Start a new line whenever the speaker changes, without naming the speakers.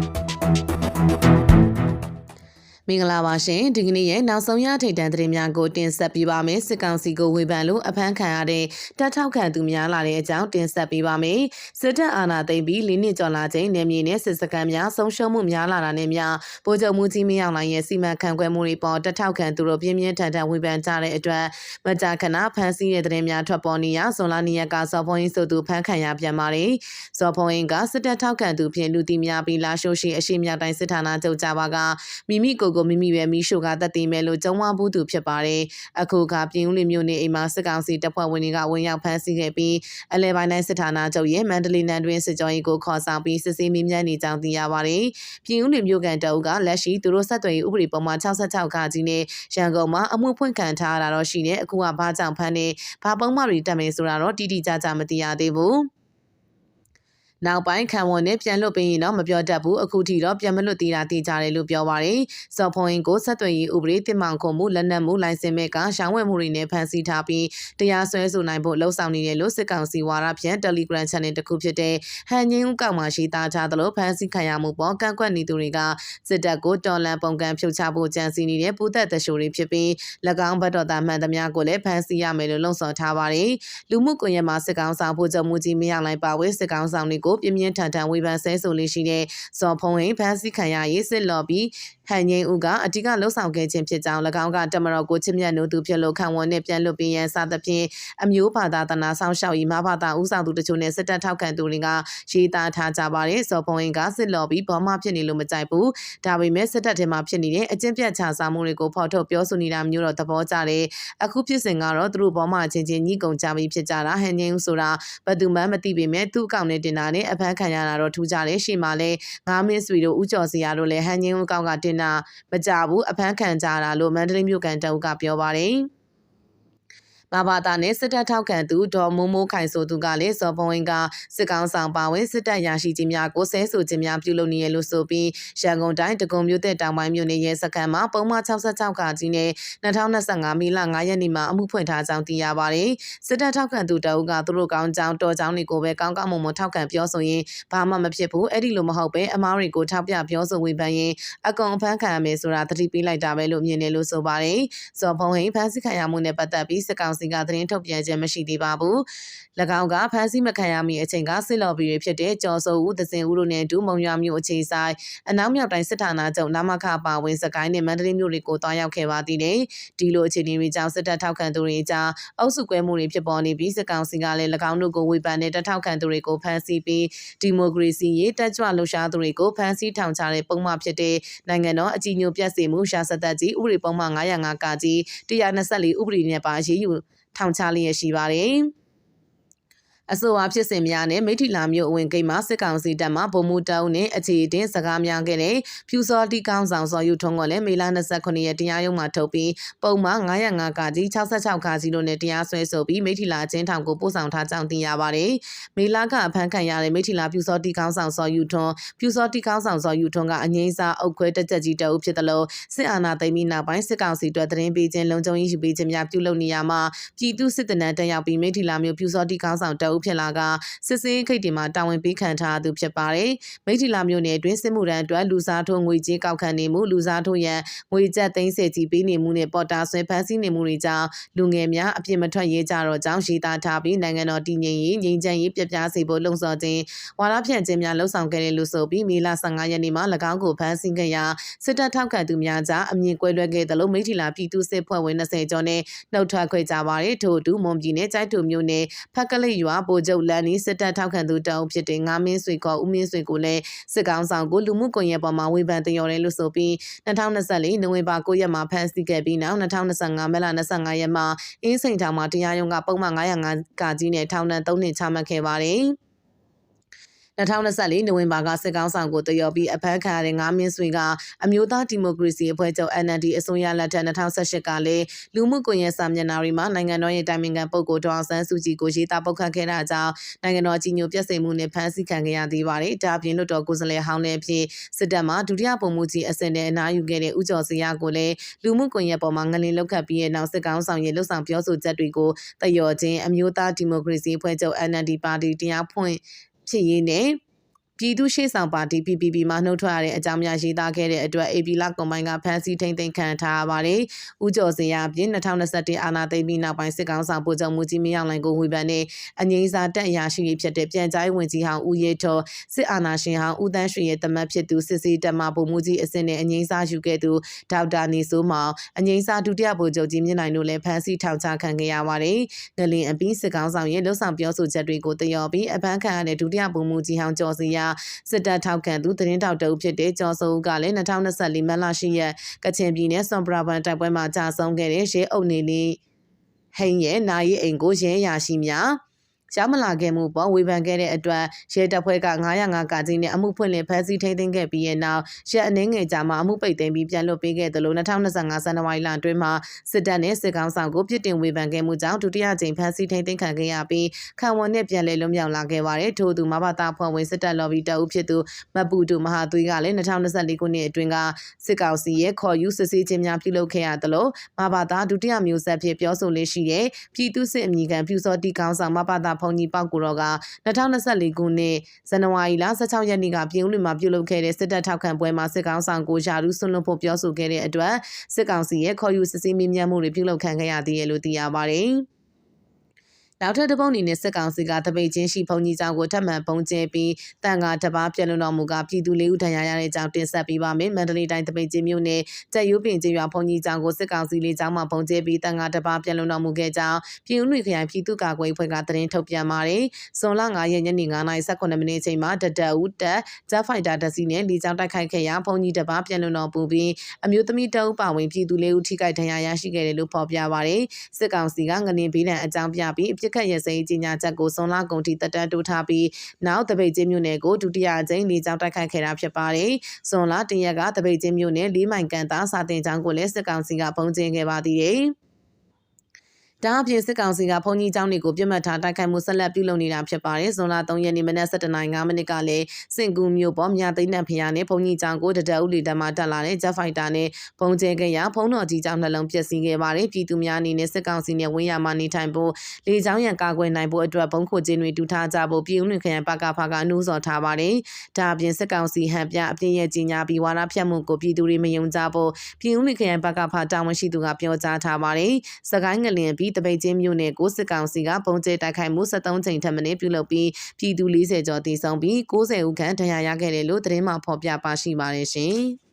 Thank you. မင်္ဂလာပါရှင်ဒီကနေ့ရဲ့နောက်ဆုံးရထိတ်တန့်သတင်းများကိုတင်ဆက်ပေးပါမယ်စစ်ကောင်စီကိုဝေဖန်လို့အဖမ်းခံရတဲ့တပ်ထောက်ခံသူများလာတဲ့အကြောင်းတင်ဆက်ပေးပါမယ်စစ်တပ်အာဏာသိမ်းပြီးလေးနှစ်ကျော်လာချိန်နေမြေနဲ့စစ်စခန်းများဆုံးရှုံးမှုများလာတာနဲ့များဗိုလ်ချုပ်မှုကြီးမင်းအောင်လှိုင်ရဲ့စီမံခန့်ခွဲမှုတွေပေါ်တပ်ထောက်ခံသူတို့ပြင်းပြင်းထန်ထန်ဝေဖန်ကြတဲ့အတွက်မကြာခဏဖမ်းဆီးတဲ့သတင်းများထွက်ပေါ်နေရဇွန်လ၂ရက်ကစော်ဖုံးရင်ဆိုသူဖမ်းခံရပြန်ပါတယ်ဇော်ဖုံးရင်ကစစ်တပ်ထောက်ခံသူဖြင့်လူတီများပြီးလာရှိုးရှိအရှိမြောက်တိုင်းစစ်ဌာနချုပ်ကြပါကမိမိကိုယ်ကိုမိမိပဲမိရှို့ကတတ်သိမယ်လို့ကြုံဝဘူးသူဖြစ်ပါတယ်။အခုကပြည်ဦးလီမြို့နေအိမ်မှာစစ်ကောင်စီတပ်ဖွဲ့ဝင်တွေကဝင်ရောက်ဖမ်းဆီးခဲ့ပြီးအလဲပိုင်းတိုင်းစစ်ဌာနချုပ်ရဲ့မန္တလေးနန်းတွင်စစ်ကြောရေးကိုခေါ်ဆောင်ပြီးစစ်ဆေးမေးမြန်းနေကြောင်းသိရပါတယ်။ပြည်ဦးလီမြို့ကန်တအုပ်ကလက်ရှိသူတို့ဆက်သွယ်ရေးဥပဒေပုံမှန်66ခါကြီးနဲ့ရန်ကုန်မှာအမှုဖွင့်ခံထားရတာတော့ရှိတယ်အခုကဘာကြောင့်ဖမ်းနေဘာပုံမှန်တွေတက်မယ်ဆိုတာတော့တိတိကျကျမသိရသေးဘူး။ နောက်ပိုင်းခံဝန်နဲ့ပြန်လွတ်ပေးရင်တော့မပြောတတ်ဘူးအခုထိတော့ပြန်မလွတ်သေးတာသိကြတယ်လို့ပြောပါတယ်။စော်ဖွန်ကိုဆက်သွယ်ရေးဥပဒေတင်မှောင်ခုံမှုလက်နက်မှုလိုင်စင်မဲ့ကရှောင်းဝဲမှုတွေနဲ့ဖမ်းဆီးထားပြီးတရားစွဲဆိုနိုင်ဖို့လှုံ့ဆော်နေတယ်လို့စစ်ကောင်စီဝါဒဖြန့် Telegram Channel တစ်ခုဖြစ်တဲ့ဟန်ငင်းဦးကောက်မှရှိသားထားသလိုဖမ်းဆီးခံရမှုပေါ်ကန့်ကွက်နေသူတွေကစစ်တပ်ကိုတော်လန်ပုံကံဖြုတ်ချဖို့ကြံစည်နေတဲ့ပူသက်တရှိုတွေဖြစ်ပြီး၎င်းဘက်တော်သားမှန်သမျှကိုလည်းဖမ်းဆီးရမယ်လို့လှုံ့ဆော်ထားပါတယ်။လူမှုကွန်ရက်မှာစစ်ကောင်ဆောင်ဖို့ကြုံမှုကြီးမရလိုက်ပါဝဲစစ်ကောင်ဆောင်တွေကိုပြင်းပြင်းထန်ထန်ဝေဖန်ဆဲဆိုလေးရှိတဲ့ဇော်ဖုံးဟိန်ဖမ်းဆီးခံရရေးစစ်လော်ပြီးဟန်ငိမ့်ဦးကအဓိကလှုပ်ဆောင်ခဲ့ခြင်းဖြစ်ကြောင်း၎င်းကတမတော်ကိုချစ်မြတ်နိုးသူဖြစ်လို့ခံဝန်နဲ့ပြန်လွတ်ပေးရန်စသဖြင့်အမျိုးဘာသာတနာဆောင်ရှောက်ရေးမဘာသာဦးဆောင်သူတို့ချို့နဲ့စစ်တပ်ထောက်ခံသူတွေကရေးသားထားကြပါတယ်ဇော်ဖုံးဟိန်ကစစ်လော်ပြီးဘောမဖြစ်နေလို့မကြိုက်ဘူးဒါပေမဲ့စစ်တပ်ထဲမှာဖြစ်နေတဲ့အကျင့်ပြတ်ချစားမှုတွေကိုဖော်ထုတ်ပြောဆိုနေတာမျိုးတော့သဘောကျတယ်အခုဖြစ်စဉ်ကတော့သူတို့ဘောမချင်းချင်းညှိကုန်ကြပြီးဖြစ်ကြတာဟန်ငိမ့်ဦးဆိုတာဘယ်သူမှမသိပေမဲ့သူ့အကောင့်နဲ့တင်တာနဲ့အဖမ်းခံရတာတော့ထူးကြတယ်ရှေ့မှာလဲငါးမင်းဆွေတို့ဥကျော်စရာတို့လည်းဟန်ငင်းဦးကောက်ကတင်တာမကြဘူးအဖမ်းခံကြတာလို့မန္တလေးမြို့ကန်တအုပ်ကပြောပါတယ်။ မဘာသာနဲ့စစ်တပ်ထောက်ခံသူဒေါ်မိုးမိုးခိုင်ဆိုသူကလည်းစော်ဘုံဝင်ကစစ်ကောင်ဆောင်ပါဝင်စစ်တပ်ရရှိခြင်းများကိုဆဲဆိုခြင်းများပြုလုပ်နေရလို့ဆိုပြီးရန်ကုန်တိုင်းတကုံမြို့တဲ့တောင်ပိုင်းမြို့နယ်ရဲစခန်းမှာပုံမှန်66ခါကြီးနဲ့2025မေလ9ရက်နေ့မှာအမှုဖွင့်ထားကြောင်းသိရပါတယ်စစ်တပ်ထောက်ခံသူတအုပ်ကသူတို့ကောင်းကြောင်းတော်ကြောင်းတွေကိုပဲကောင်းကောင်းမွန်မွန်ထောက်ခံပြောဆိုရင်ဘာမှမဖြစ်ဘူးအဲ့ဒီလိုမဟုတ်ပဲအမားတွေကိုထောက်ပြပြောဆိုဝေဖန်ရင်အကောင်ဖမ်းခံရမယ်ဆိုတာသတိပေးလိုက်တာပဲလို့မြင်တယ်လို့ဆိုပါတယ်စော်ဘုံဟိဖမ်းဆီးခံရမှုနဲ့ပတ်သက်ပြီးစစ်ကောင်စီကသတင်းထုတ်ပြန်ခြင်းမရှိသေးပါဘူး။၎င်းကဖမ်းဆီးမခံရမီအချိန်ကစစ်လော်ဘီတွေဖြစ်တဲ့ကျော်စိုးဦးသစင်ဦးတို့နဲ့ဒူးမုံရွာမျိုးအခြေဆိုင်အနောက်မြောက်တိုင်းစစ်ဌာနချုပ်နာမခပါဝင်စကိုင်းနဲ့မန္တလေးမြို့တွေကိုတွားရောက်ခဲ့ပါသေးတယ်။ဒီလိုအခြေအနေတွေကြောင့်စစ်တပ်ထောက်ခံသူတွေကြားအုပ်စုကွဲမှုတွေဖြစ်ပေါ်နေပြီးစစ်ကောင်စီကလည်း၎င်းတို့ကိုဝေဖန်တဲ့တပ်ထောက်ခံသူတွေကိုဖမ်းဆီးပြီးဒီမိုကရေစီရေးတက်ကြွလှုပ်ရှားသူတွေကိုဖမ်းဆီးထောင်ချတဲ့ပုံမှန်ဖြစ်တဲ့နိုင်ငံတော်အကြီးအကျယ်ပြည့်စုံမှုရှာစသက်ကြီးဥပဒေပုံမှန်905ကကြီး124ဥပဒေနဲ့ပါရေးယူ ထောင်ချလျက်ရှိပါတယ်။ အဆိုအဖြစ်စဉ်များနဲ့မိထီလာမျိုးအဝင်ဂိတ်မှာစစ်ကောင်စီတပ်မှဗိုလ်မှူးတောင်းနဲ့အခြေအတင်းစကားများခဲ့တဲ့ဖြူစောတီကောင်းဆောင်စော်ယူထုံးကလည်းမေလ29ရက်တရားရုံးမှာထုတ်ပြီးပုံမှန်905ကကြီး66ခါစီတို့နဲ့တရားစွဲဆိုပြီးမိထီလာချင်းထောင်ကိုပို့ဆောင်ထားကြောင်းသိရပါတယ်။မေလာကအဖမ်းခံရတဲ့မိထီလာဖြူစောတီကောင်းဆောင်စော်ယူထုံးဖြူစောတီကောင်းဆောင်စော်ယူထုံးကအငိမ့်စားအုပ်ခွဲတက်ကြကြီးတအုပ်ဖြစ်တယ်လို့စစ်အာဏာသိမ်းပြီးနောက်ပိုင်းစစ်ကောင်စီတို့သတင်းပေးခြင်းလုံခြုံရေးယူပေးခြင်းများပြုလုပ်နေရမှာပြည်သူစစ်တနန်းတက်ရောက်ပြီးမိထီလာမျိုးဖြူစောတီကောင်းဆောင်တအုပ်ဖြစ်လာကစစ်စေးခိတ်တီမှာတာဝန်ပေးခံထားသူဖြစ်ပါတယ်။မိထီလာမျိုးနယ်အတွင်းစစ်မှုထမ်းအတွက်လူစားထိုးငွေကြေးကောက်ခံနေမှုလူစားထိုးရန်ငွေကျပ်သိန်းစေကြီးပေးနေမှုနဲ့ပေါ်တာဆွဲဖမ်းဆီးနေမှုတွေကြောင့်လူငယ်များအပြစ်မထွက်ရေးကြတော့ကြောင်းရှိသားထားပြီးနိုင်ငံတော်တည်ငြိမ်ရေးငြိမ်းချမ်းရေးပြပြစေဖို့လှုံ့ဆော်ခြင်းဝါဒဖြန့်ခြင်းများလှုံ့ဆော်ခဲ့တယ်လို့ဆိုပြီးမေလ15ရက်နေ့မှာ၎င်းကိုဖမ်းဆီးခဲ့ရာစစ်တပ်ထောက်ခံသူများကြားအမြင်ကွဲလွဲခဲ့သလိုမိထီလာပြည်သူစစ်ဖွဲ့ဝင်20ကျော်နဲ့နှုတ်ထွက်ခွေကြပါတယ်ထို့အတူမွန်ပြည်နယ်ကြိုက်တူမျိုးနဲ့ဖက်ကလေးရွာဗိုလ်ချုပ်လန်နီစစ်တပ်ထောက်ခံသူတောင်းဖြစ်တဲ့ငါမင်းဆွေကောဦးမင်းဆွေကိုလည်းစစ်ကောင်ဆောင်ကိုလူမှုကွန်ရက်ပေါ်မှာဝေဖန်တရော်တယ်လို့ဆိုပြီး2024နိုဝင်ဘာ9ရက်မှာဖမ်းဆီးခဲ့ပြီးနောက်2025မက်လ25ရက်မှာအင်းစိန်ထောင်မှာတရားရုံးကပုံမှန်905ကကြီးနဲ့ထောင်ဒဏ်3နှစ်ချမှတ်ခဲ့ပါတယ်။ 2024နိုဝင်ဘာကစစ်ကောင်ဆောင်ကိုတရော်ပြီးအဖမ်းခံရတဲ့ငါးမင်းဆွေကအမျိုးသားဒီမိုကရေစီအဖွဲ့ချုပ် NLD အစိုးရလက်ထက်2018ကလည်းလူမှုကွန်ရက်စာမျက်နှာတွေမှာနိုင်ငံတော်ရဲ့တိုင်ပင်ခံပုဂ္ဂိုလ်ဒေါအောင်ဆန်းစုကြည်ကိုရေးသားပုတ်ခတ်ခဲ့တာကြောင့်နိုင်ငံတော်ကြီးညိုပြည့်စုံမှုနဲ့ဖမ်းဆီးခံခဲ့ရသေးပါတယ်။ဒါအပြင်လွတ်တော်ကိုယ်စားလှယ်ဟောင်းလည်းဖြစ်စစ်တပ်မှဒုတိယပုံမှုကြီးအစင်နဲ့အနားယူခဲ့တဲ့ဦးကျော်စရာကိုလည်းလူမှုကွန်ရက်ပေါ်မှာငလင်လောက်ခတ်ပြီးတဲ့နောက်စစ်ကောင်ဆောင်ရဲ့လှုပ်ဆောင်ပြောဆိုချက်တွေကိုတယော်ချင်းအမျိုးသားဒီမိုကရေစီအဖွဲ့ချုပ် NLD ပါတီတရားဖွင့် ဖြစ်ရေးနဲ့ ပြည်သူ့ရှေ့ဆောင်ပါတီ PPP မှနှုတ်ထွက်ရတဲ့အကြောင်းများရေးသားခဲ့တဲ့အတွက် AB လကွန်ပိုင်းကဖမ်းဆီးထိန်းသိမ်းခံထားရပါတယ်။ဦးကျော်စင်ရအပြင်2021အာနာသိမ့်ပြီးနောက်ပိုင်းစစ်ကောင်ဆောင်ဗိုလ်ချုပ်မှုကြီးမင်းအောင်လှိုင်ကိုဝေဖန်တဲ့အငိမ့်စာတက်အရာရှိတွေဖြစ်တဲ့ပြန်ကြားရေးဝန်ကြီးဟောင်းဦးရဲထော်စစ်အာဏာရှင်ဟောင်းဦးတန်းရွှေရဲ့တမတ်ဖြစ်သူစစ်စီတက်မဗိုလ်မှူးကြီးအစင်းနဲ့အငိမ့်စာယူခဲ့သူဒေါက်တာနေစိုးမောင်အငိမ့်စာဒုတိယဗိုလ်ချုပ်ကြီးမြင့်နိုင်တို့လည်းဖမ်းဆီးထောင်ချခံခဲ့ရပါတယ်။ငလင်အပြီးစစ်ကောင်ဆောင်ရဲ့လှုပ်ဆောင်ပြောဆိုချက်တွေကိုတယောပြီးအဖမ်းခံရတဲ့ဒုတိယဗိုလ်မှူးကြီးဟောင်းကျော်စီရစစ်တပ်ထောက်ခံသူသတင်းတောက်တအုပ်ဖြစ်တဲ့ကျော်စိုးဦးကလည်း2024မတ်လ10ရက်ကချင်ပြည်နယ်စွန်ပရာဘန်တိုက်ပွဲမှာကြာဆုံးခဲ့တဲ့ရဲအုပ်နေလေးဟိန်ရဲ့နာရီအိမ်ကိုရဲရရှိများ ရောက်မလာခဲ့မှုပေါ်ဝေဖန်ခဲ့တဲ့အတွက်ရဲတပ်ဖွဲ့က905ကကြီးနဲ့အမှုဖွင့်လှစ်ဖမ်းဆီးထိန်းသိမ်းခဲ့ပြီးတဲ့နောက်ရက်အနှင်းငယ်ကြာမှအမှုပိတ်သိမ်းပြီးပြန်လွှတ်ပေးခဲ့တယ်လို့2025ဇန်နဝါရီလအတွင်းမှာစစ်တပ်နဲ့စစ်ကောင်ဆောင်ကိုပြစ်တင်ဝေဖန်ခဲ့မှုကြောင့်ဒုတိယကြိမ်ဖမ်းဆီးထိန်းသိမ်းခံခဲ့ရပြီးခံဝန်နဲ့ပြန်လည်လွတ်မြောက်လာခဲ့ပါတယ်ထို့သူမဘာသာဖွဲ့ဝင်စစ်တပ်လော်ဘီတအုပ်ဖြစ်သူမပူတူမဟာသွေးကလည်း2024ခုနှစ်အတွင်းကစစ်ကောင်စီရဲ့ခေါ်ယူစစ်ဆေးခြင်းများပြုလုပ်ခဲ့ရတယ်လို့မဘာသာဒုတိယမျိုးဆက်ဖြစ်ပြောဆိုလေးရှိတဲ့ပြည်သူစစ်အမိခံပြူစောတီကောင်ဆောင်မဘာသာဖုန်ကြီးပေါက်ကိုတော့က2024ခုနှစ်ဇန်နဝါရီလ16ရက်နေ့ကပြည်ဦးလွင်မှာပြုလုပ်ခဲ့တဲ့စစ်တပ်ထောက်ခံပွဲမှာစစ်ကောင်ဆောင်ကိုယာရုဆွလွန်ဖို့ပြောဆိုခဲ့တဲ့အတွက်စစ်ကောင်စီရဲ့ခေါ်ယူစစ်ဆေးမြင့်မြတ်မှုတွေပြုလုပ်ခံခဲ့ရသေးတယ်လို့သိရပါတယ်။ နောက်ထပ်တစ်ပုံအနေနဲ့စစ်ကောင်စီကတပိတ်ချင်းရှိဘုံကြီးကျောင်းကိုထပ်မံပုံကျဲပြီးတန်ခါတပားပြက်လွန်တော်မူကပြည်သူလေးဦးထံရရတဲ့ကြောင်းတင်ဆက်ပေးပါမယ်။မန္တလေးတိုင်းတပိတ်ချင်းမြို့နယ်ကြက်ရိုးပင်ကျေးရွာဘုံကြီးကျောင်းကိုစစ်ကောင်စီလေးကျောင်းမှာပုံကျဲပြီးတန်ခါတပားပြက်လွန်တော်မူခဲ့ကြောင်းပြည်ဦးလွင်ခရိုင်ပြည်သူ့ကာကွယ်အဖွဲ့ကသတင်းထုတ်ပြန်ပါတယ်။ဇွန်လ9ရက်ညနေ9:18မိနစ်အချိန်မှာတတဦးတက်ဂျက်ဖိုက်တာတစီနဲ့လီကျောင်းတိုက်ခိုက်ခဲ့ရာဘုံကြီးတပားပြက်လွန်တော်ပူပြီးအမျိုးသမီးတအုပ်ပါဝင်ပြည်သူလေးဦးထိခိုက်ဒဏ်ရာရရှိခဲ့တယ်လို့ဖော်ပြပါတယ်။စစ်ကောင်စီကငလင်ဘေးဒဏ်အကြောင်းပြပြီးအပြစ်ခတ်ရစဲကြီးညာချက်ကိုစွန်လာကုန်တီတက်တန်းတိုးထားပြီးနောက်တပိတ်ချင်းမြို့နယ်ကိုဒုတိယအကြိမ်လေကြောင်းတိုက်ခိုက်ခဲ့တာဖြစ်ပါတယ်။စွန်လာတရက်ကတပိတ်ချင်းမြို့နယ်လေးမိုင်ကန်သားစာတင်ကျောင်းကိုလည်းစစ်ကောင်စီကပုံကျင်းခဲ့ပါသေးတယ်။ ဒါအပြင်စစ်ကောင်စီကဘုံကြီးကျောင်းတွေကိုပြစ်မှတ်ထားတိုက်ခိုက်မှုဆက်လက်ပြုလုပ်နေတာဖြစ်ပါတယ်။ဇွန်လ3ရက်နေ့မနက်7:05မိနစ်ကလည်းစင်ကူမြို့ပေါ်မြသိန်းတန်ဖျားနဲ့ဘုံကြီးကျောင်းကိုတတက်ဦးလီတမတက်လာတဲ့ Jet Fighter နဲ့ဘုံကျဲခဲ့ရာဘုံတော်ကြီးကျောင်းနှလုံးပျက်စီးခဲ့ပါတယ်။ပြည်သူများအနေနဲ့စစ်ကောင်စီနဲ့ဝင်းရမှာနေထိုင်ဖို့လေကြောင်းရန်ကာကွယ်နိုင်ဖို့အတွက်ဘုံခိုခြင်းတွေတူထားကြဖို့ပြည်ဦးလွင်ခရိုင်ပကဖကအနှိုးဆော်ထားပါတယ်။ဒါအပြင်စစ်ကောင်စီဟန်ပြအပြင်းရဲ့ကြီးညာပြီးဝါဒဖြတ်မှုကိုပြည်သူတွေမယုံကြဖို့ပြည်ဦးလွင်ခရိုင်ပကဖတာဝန်ရှိသူကပြောကြားထားပါတယ်။စကိုင်းငလင်ပြီးတပိတ်ချင်းမြို့နယ်ကိုစစ်ကောင်စီကပုံကျဲတိုက်ခိုက်မှု73ချိန်ထပ်မံပြုလုပ်ပြီးပြည်သူ40ကျော်တည်ဆုံပြီး90ဦးခန့်ဒဏ်ရာရခဲ့တယ်လို့သတင်းမှဖော်ပြပါရှိပါတယ်ရှင်။